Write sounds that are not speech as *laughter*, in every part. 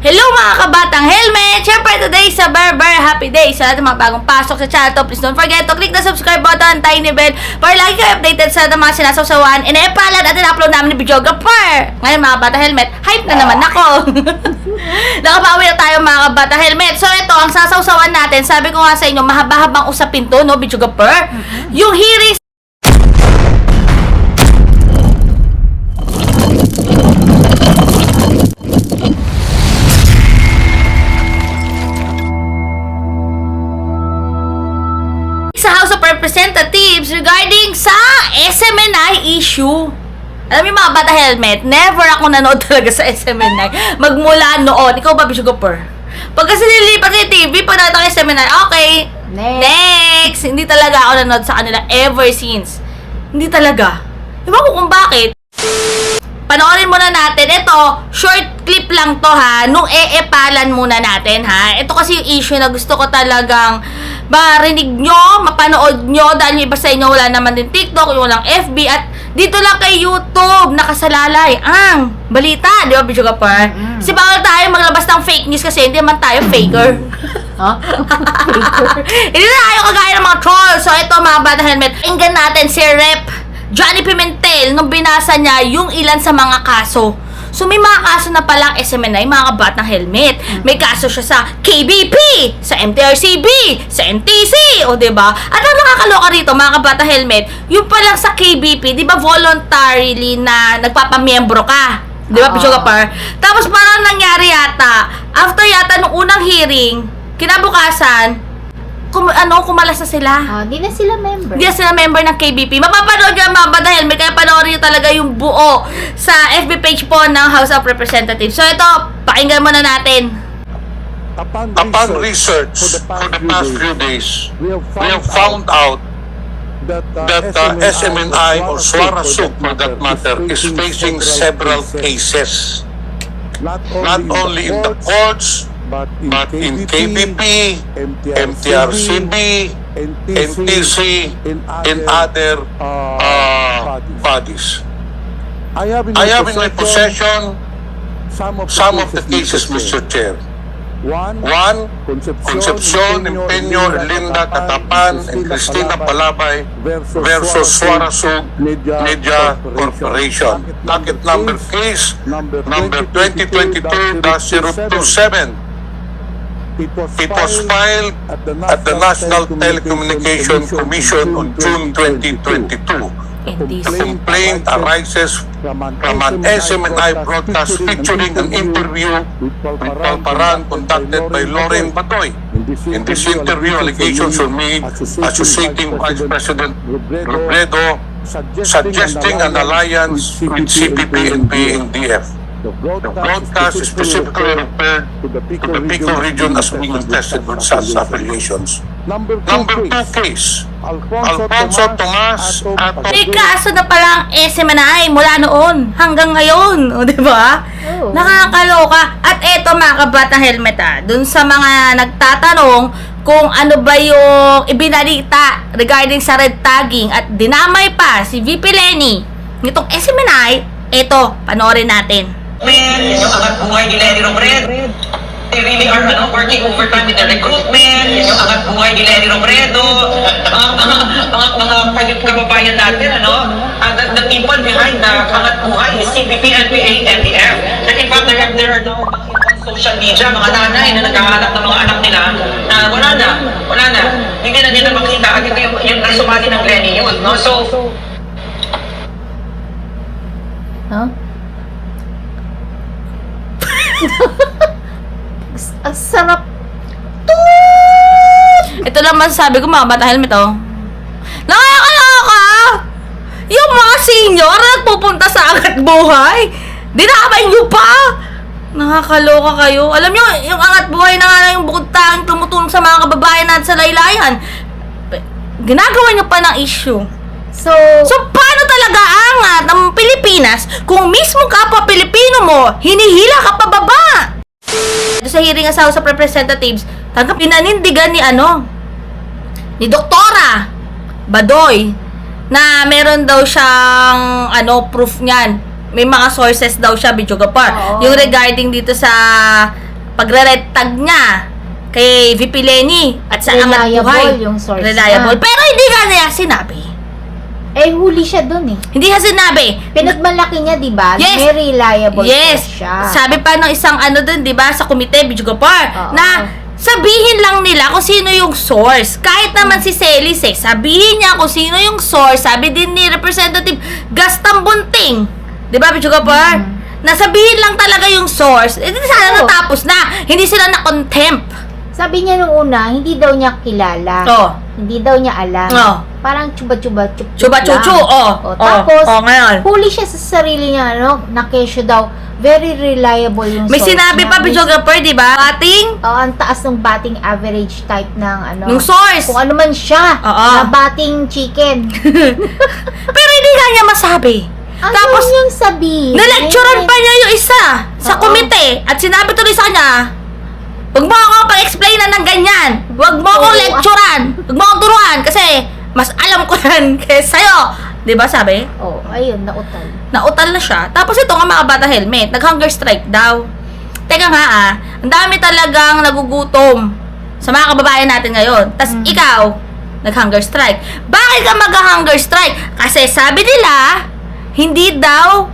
Hello mga kabatang helmet! Siyempre today sa Berber Happy Day sa lahat ng mga bagong pasok sa channel to. Please don't forget to click the subscribe button, tiny bell para lagi kayo updated sa lahat ng mga sinasawsawan and epalan at in-upload namin ni videographer. Ngayon mga kabatang helmet, hype na naman ako. *laughs* Nakabawi na tayo mga kabatang helmet. So ito, ang sasawsawan natin, sabi ko nga sa inyo, mahaba-habang usapin to, no, videographer? Yung hearing issue. Alam niyo mga bata helmet, never ako nanood *laughs* talaga sa SMNI. Magmula noon, ikaw ba, Bishop Gopher? Pag kasi nilipat sa TV, pag nakita ko yung SMNI, okay, Next. next. Hindi talaga ako nanood sa kanila ever since. Hindi talaga. Ewan ko kung bakit. Panoorin muna natin. Ito, short clip lang to ha. Nung eepalan muna natin ha. Ito kasi yung issue na gusto ko talagang marinig nyo, mapanood nyo. Dahil yung iba sa inyo wala naman din TikTok, yung walang FB. At dito lang kay YouTube, nakasalalay ang balita. Di ba, Bishop Kapar? Kasi bawal tayo maglabas ng fake news kasi hindi man tayo faker. Ha? *laughs* Hindi na tayo kagaya ng mga trolls. So, ito mga bata helmet. Inggan natin si Rep Johnny Pimentel nung binasa niya yung ilan sa mga kaso. So, may mga kaso na palang SMNI, mga kabatang helmet. May kaso siya sa KBP, sa MTRCB, sa NTC, o ba? At ang nakakaloka rito, mga kabatang helmet, yung palang sa KBP, 'di ba voluntarily na nagpapamiyembro ka? 'Di ba, Oo. Picho Kapar? Tapos parang nangyari yata, after yata nung unang hearing, kinabukasan, kum, ano, kumalas na sila. Oh, di na sila member. Hindi na sila member ng KBP. Mapapanood nyo ang mga bata helmet, kaya panoorin nyo talaga yung buo sa FB page po ng House of Representatives. So ito, pakinggan muna natin. Upon, Upon research for the past few days, we have found out that, uh, that uh, SMNI or Swara Soup for that matter is facing several cases, not not only in the courts, but but in KBP, MTRCB, NTC, and other uh, bodies. I have in I have in my possession some of the cases, Mr. Chair. One, One, Concepcion, Empeño, Linda Catapan, and Cristina Palabay versus Suarasug Media Corporation. Docket number case number 2022-027. It was It was filed at the National Telecommunication Commission on June 2022. The NTC. complaint arises from an from an SMNI broadcast featuring an interview with Palparan conducted by Lauren Batoy. In this interview, allegations were made associating Vice President Robredo suggesting an alliance with CPP and PNDF. The The broadcast specifically referred to the to the Bicol region as being contested with such affiliations. Number Number two two case, case, Alfonso, Alfonso Tomas Atom May kaso na palang SMNI mula noon hanggang ngayon. *laughs* O, di ba? Oo. Nakakaloka. At eto mga kabatang helmet ah, dun sa mga nagtatanong kung ano ba yung ibinalita regarding sa red tagging at dinamay pa si VP Lenny nitong SMNI, eto, panoorin natin. Recruitment, yung angat buhay ni Lenny Robredo. They really are ano, working overtime with the recruitment, yung angat buhay ni Lenny Robredo, mga, mga, mga, mga kababayan natin, ano, uh, the, the people behind the angat buhay is CPP, NPA, NDF. And in fact, there, there are on social media, mga nanay na naghahanap ng mga anak nila, na wala na, wala na. Hindi na nila makita, at ito yung, yung sumali ng Lenny yun, no? So, Huh? *laughs* Ang sarap. Ito lang masasabi ko mga bata helmet oh. Nakakaloka! Yung mga senior na nagpupunta sa angat buhay, dinamay nyo pa! Nakakaloka kayo. Alam nyo, yung angat buhay na nga lang yung bukod tanging tumutulong sa mga kababayan natin sa laylayan. Ginagawa nyo pa ng issue. So, So, paano talaga angat ng Pilipinas kung mismo kapwa Pilipino mo, hinihila ka pababa? Doon sa hearing sa House of Representatives, tanggap pinanindigan ni ano, ni Doktora Badoy, na meron daw siyang ano, proof niyan. May mga sources daw siya, Bicho Gapar. Oo. Yung regarding dito sa pagre-red tag niya kay VP Lenny at sa Angat Reliable Buhay. yung source Reliable. niya. Pero hindi nga niya sinabi. Eh, huli siya dun eh. Hindi niya sinabi. Pinagmalaki niya, di ba? Yes. Very reliable Yes. siya. Sabi pa ng isang ano dun, 'di ba, sa komite Bijugapar na sabihin lang nila kung sino yung source. Kahit naman si Celis eh, sabihin niya kung sino yung source. Sabi din ni Representative Gaston Bunting. 'Di ba, Bijugapar? Nasabihin lang talaga yung source. Eh, di sana Oo. natapos na. Hindi sila na-contempt. Sabi niya nung una, hindi daw niya kilala. Oh. Hindi daw niya alam. Oo. Parang chuba-chuba, chup Chuba-chuchu, oh. O, tapos, oh, ngayon. huli siya sa sarili niya, ano, na kesyo daw, very reliable yung May source sinabi niya. pa, May- Bijugapar, 'di ba? Ating Oo, ang taas ng batting average type ng ano. yung source. Kung ano man siya, Oo. na batting chicken. *laughs* Pero hindi nga niya masabi. Ano Tapos, yung sabihin? Nalecturean pa niya yung isa sa Oo. komite at sinabi tuloy sa kanya, Huwag mo ako pa-explain na ng ganyan. Huwag mo akong Oo. lecturean. Huwag mo akong turuan kasi mas alam ko *laughs* yan kaysa sa'yo. Di ba sabi? Oh, ayun, nautal. Nautal na siya. Tapos ito nga mga bata helmet, nag-hunger strike daw. Teka nga ah, ang dami talagang nagugutom sa mga kababayan natin ngayon. Tapos Mm. ikaw, nag-hunger strike. Bakit ka mag-hunger strike? Kasi sabi nila, hindi daw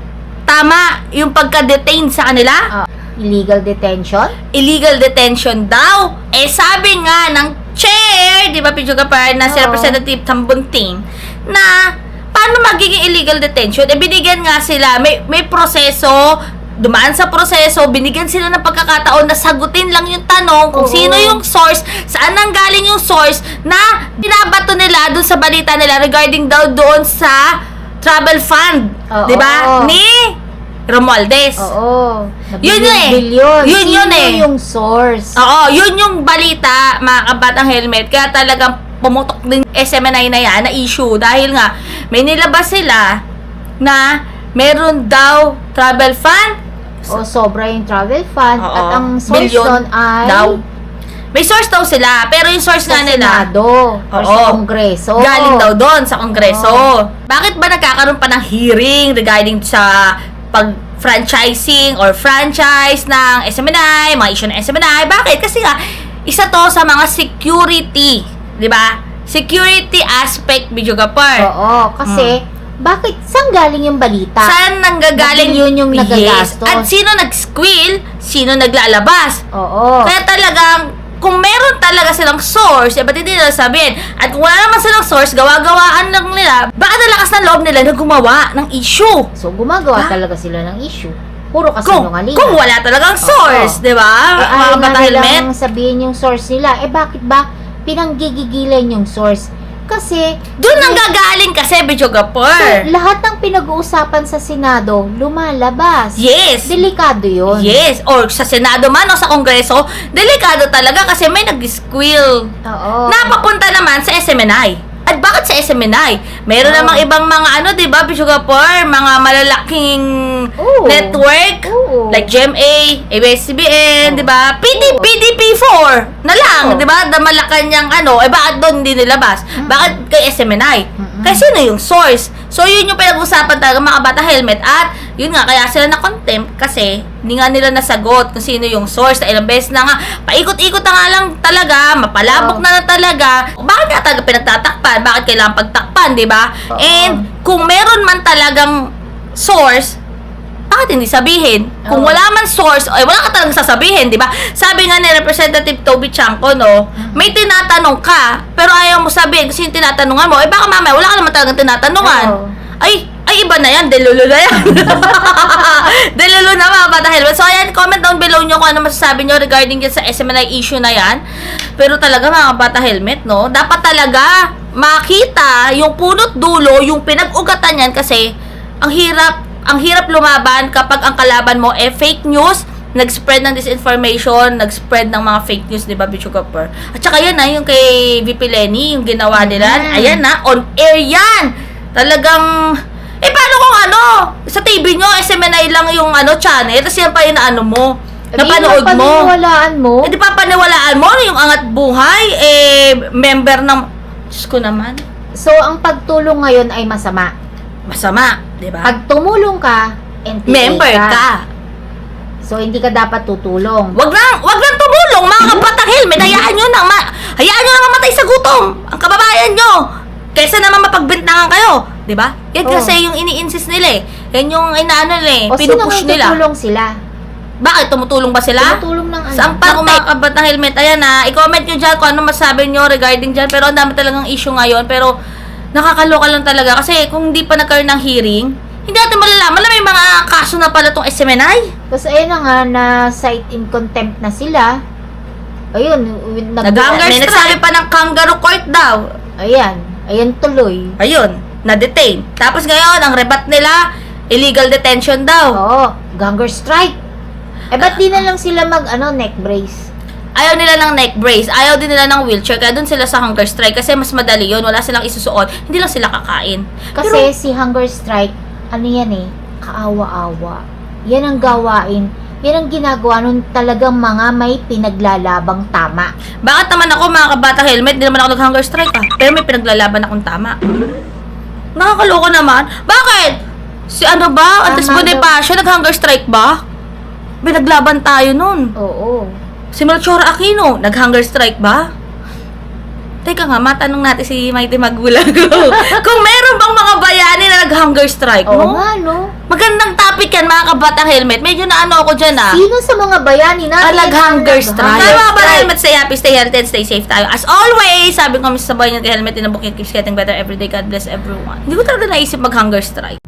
tama yung pagka-detain sa kanila. Ah, illegal detention? Illegal detention daw. Eh sabi nga ng chair, di ba Pidyo Gapar, na si Oo. Representative Tambunting, na paano magiging illegal detention? Eh binigyan nga sila, may, may proseso, dumaan sa proseso, binigyan sila ng pagkakataon na sagutin lang yung tanong kung Oo. sino yung source, saan nang galing yung source na binabato nila dun sa balita nila regarding daw doon sa travel fund, Oo. 'di ba? Ni Romualdez. Oo. Yun yun eh. Bilyon. Yun yun eh. yung source? Oo, yun yung balita, mga kabatang helmet. Kaya talagang pumutok din SMNI na yan na issue. Dahil nga, may nilabas sila na meron daw travel fund. O sobra yung travel fund Oo. at ang source nun ay daw. May source daw sila, pero yung source sa nga nila, Senado or Oo. sa Kongreso. galing daw doon sa Kongreso. Oo. Bakit ba nagkakaroon pa ng hearing regarding sa pag-franchising or franchise ng SMNI, mga issue ng SMNI? Bakit? Kasi nga, isa to sa mga security, di ba? Security aspect, Bidyogapar. Oo, kasi bakit saan galing yung balita? Saan nanggagaling Bakit yun yung Yes. nagagastos? At sino nag-squill? Sino naglalabas? Oo. Kaya talagang, silang source, eh, ba't hindi nila sabihin? At kung wala naman silang source, gawa-gawaan lang nila, baka nalakas ng loob nila na gumawa ng issue. so gumagawa Ha? talaga sila ng issue. Puro Kung, kasinungalingan. kung wala talagang source, di ba? Eh, Mga ayaw bata helmet. nilang sabihin yung source nila. Eh, bakit ba pinanggigigilan yung source? Kasi, Doon ang gagaling kasi, Bichogapur. so, lahat ng pinag-uusapan sa Senado, lumalabas. Yes. Delikado yun. Yes. Or sa Senado man o sa Kongreso, delikado talaga kasi may nag-squill. Oo. Napapunta naman sa SMNI. At bakit sa SMNI? Meron Oo. namang ibang mga ano, 'di ba, Bishogapur, mga malalaking Oo. network Oo. like GMA, ABS-CBN. 'di ba? PD Oo. PDP4 na lang, Oo. 'di ba? Da Malacanang ano, eh bakit doon hindi nilabas? Bakit kay SMNI? Mm-mm. Kasi sino yung source? So yun yung pinag-usapan talaga mga bata helmet at yun nga kaya sila na contempt kasi hindi nga nila nasagot kung sino yung source na ilang beses na nga paikot-ikot na nga lang talaga mapalabok Oo. na na talaga bakit nga talaga pinagtatakpan bakit kailangan pagtakpan di ba Oo. and kung meron man talagang source bakit hindi sabihin? Kung Oo. wala man source, ay wala ka talagang sasabihin, di ba? Sabi nga ni Representative Toby Chanco, no, may tinatanong ka, pero ayaw mo sabihin kasi yung tinatanungan mo, eh baka mamaya wala ka naman talagang tinatanungan. Oo. Ay, ay iba na yan, delulu na yan. *laughs* delulu na mga bata helmet. So ayan, comment down below nyo kung ano masasabi nyo regarding yan sa SMNI issue na yan. Pero talaga mga bata helmet, no, dapat talaga makita yung punot dulo, yung pinag-ugatan yan kasi ang hirap, ang hirap lumaban kapag ang kalaban mo eh fake news, nag-spread ng disinformation, nag-spread ng mga fake news, di ba, Bicho Cooper? At saka yan na, yung kay VP Lenny, yung ginawa nila, Mm. ayan na, on air yan! Talagang, eh paano kung ano, sa TV nyo, SMNI lang yung ano, channel, tapos yan pa yung ano mo, napanood mo. mapaniwalaan mo. Eh di pa paniwalaan mo, yung angat buhay, eh, member ng, Diyos ko naman, So, ang pagtulong ngayon ay masama. masama, di ba? Pag tumulong ka, NPA Member ka. So, hindi ka dapat tutulong. Wag lang, wag lang tumulong, mga kabatang helmet. Hayaan nyo na, ma- hayaan nyo na mamatay sa gutom. Ang kababayan nyo. Kesa naman mapagbintangan kayo. 'Di ba? Yan Oo. kasi yung ini-insist nila eh. Yan yung inaano nila eh. O, sino Pinupush nga nila. tutulong sila? Bakit? Tumutulong ba sila? Tumutulong ng ano? Saan pa mga kabatang helmet? Ayan na, i-comment nyo dyan kung ano masabi nyo regarding dyan. Pero ang dami talagang issue ngayon. Pero nakakaloka lang talaga. Kasi kung hindi pa nagkaroon ng hearing, hindi natin malalaman na may mga kaso na pala tong SMNI. Tapos ayun na nga, na cite in contempt na sila. Ayun, nag- Nag-hunger May nagsabi pa ng kangaroo court daw. Ayan, ayan tuloy. Ayun, na-detain. Tapos ngayon, ang rebat nila, illegal detention daw. Oo, hunger strike. Eh, ba't di na lang sila mag, ano, neck brace? Ayaw nila ng neck brace, ayaw din nila ng wheelchair, kaya dun sila sa hunger strike kasi mas madali yun, wala silang isusuot, hindi lang sila kakain. Kasi si hunger strike, ano yan eh, kaawa-awa. Yan ang gawain. Yan ang ginagawa nun talagang mga may pinaglalabang tama. Bakit naman ako mga kabata helmet, hindi naman ako nag-hunger strike ah. Pero may pinaglalaban akong tama. Nakakaloko naman. Bakit? Si ano ba? Tama Bonifacio, nag-hunger strike ba? Pinaglaban tayo nun. Oo. Si Melchor Aquino, nag-hunger strike ba? Teka nga, matanong natin si Mighty Magulang ko. *laughs* Kung meron bang mga bayani na nag-hunger strike, Oo no? nga, no? Magandang topic yan, mga kabatang helmet. Medyo na ano ako dyan, ah. Sino sa mga bayani Ah, nag-hunger ang strike. nag-hunger Kaya mga kabatang strike? helmet, stay happy, stay healthy, and stay safe tayo. As always, sabi ko, Mr. Boy, yung helmet, in a book, keeps getting better every day. God bless everyone. Hindi ko talaga naisip mag-hunger strike.